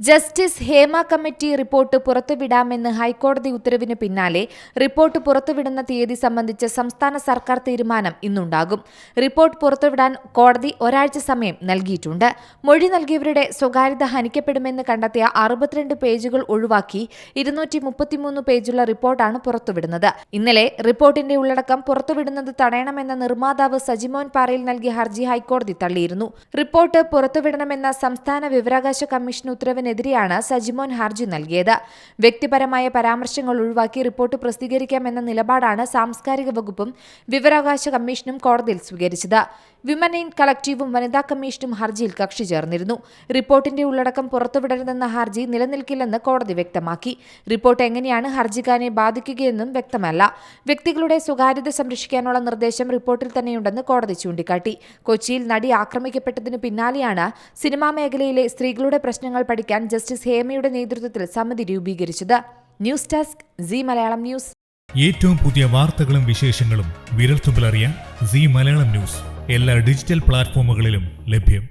Justice Hema committee report പുറത്തുവിടാമെന്ന് ഹൈക്കോടതി ഉത്തരവിന് പിന്നാലെ റിപ്പോർട്ട് പുറത്തുവിടുന്ന തീയതി സംബന്ധിച്ച് സംസ്ഥാന സർക്കാർ തീരുമാനം ഇന്നുണ്ടാകും. റിപ്പോർട്ട് പുറത്തുവിടാൻ കോടതി ഒരാഴ്ച സമയം നൽകിയിട്ടുണ്ട്. മൊഴി നൽകിയവരുടെ സ്വകാര്യത ഹനിക്കപ്പെടുമെന്ന് കണ്ടെത്തിയ അറുപത്തിരണ്ട് പേജുകൾ ഒഴിവാക്കി ഇരുന്നൂറ്റി മുപ്പത്തിമൂന്ന് പേജുള്ള റിപ്പോർട്ടാണ് പുറത്തുവിടുന്നത്. ഇന്നലെ റിപ്പോർട്ടിന്റെ ഉള്ളടക്കം പുറത്തുവിടുന്നത് തടയണമെന്ന നിർമ്മാതാവ് സജിമോൻ പാറയിൽ നൽകിയ ഹർജി ഹൈക്കോടതി തള്ളിയിരുന്നു. റിപ്പോർട്ട് പുറത്തുവിടണമെന്ന സംസ്ഥാന വിവരാവകാശ കമ്മീഷൻ ഉത്തരവിനെതിരെയാണ് സജിമോൻ ഹർജി നൽകിയത്. വ്യക്തിപരമായ പരാമർശങ്ങൾ ഒഴിവാക്കി റിപ്പോർട്ട് പ്രസിദ്ധീകരിക്കാമെന്ന നിലപാടാണ് സാംസ്കാരിക വകുപ്പും വിവരാവകാശ കമ്മീഷനും കോടതിയിൽ സ്വീകരിച്ചത്. വിമൻ ഇൻ കളക്റ്റീവും വനിതാ കമ്മീഷനും ഹർജിയിൽ കക്ഷി ചേർന്നിരുന്നു. റിപ്പോർട്ടിന്റെ ഉള്ളടക്കം പുറത്തുവിടരുതെന്ന ഹർജി നിലനിൽക്കില്ലെന്ന് കോടതി വ്യക്തമാക്കി. റിപ്പോർട്ട് എങ്ങനെയാണ് ഹർജിക്കാരനെ ബാധിക്കുകയെന്നും വ്യക്തമല്ല. വ്യക്തികളുടെ സ്വകാര്യത സംരക്ഷിക്കാനുള്ള നിർദ്ദേശം റിപ്പോർട്ടിൽ തന്നെയുണ്ടെന്ന് കോടതി ചൂണ്ടിക്കാട്ടി. കൊച്ചിയിൽ നടി ആക്രമിക്കപ്പെട്ടതിന് പിന്നാലെയാണ് സിനിമാ മേഖലയിലെ സ്ത്രീകളുടെ പ്രശ്നങ്ങൾ പഠിക്കാൻ ജസ്റ്റിസ് ഹേമയുടെ നേതൃത്വത്തിൽ സമിതി രൂപീകരിച്ചത്. News desk C Malayalam news. ഏറ്റവും പുതിയ വാർത്തകളും വിശേഷങ്ങളും വിരൽത്തുമ്പിലറിയാൻ സി മലയാളം ന്യൂസ്. എല്ലാ ഡിജിറ്റൽ പ്ലാറ്റ്ഫോമുകളിലും ലഭ്യം.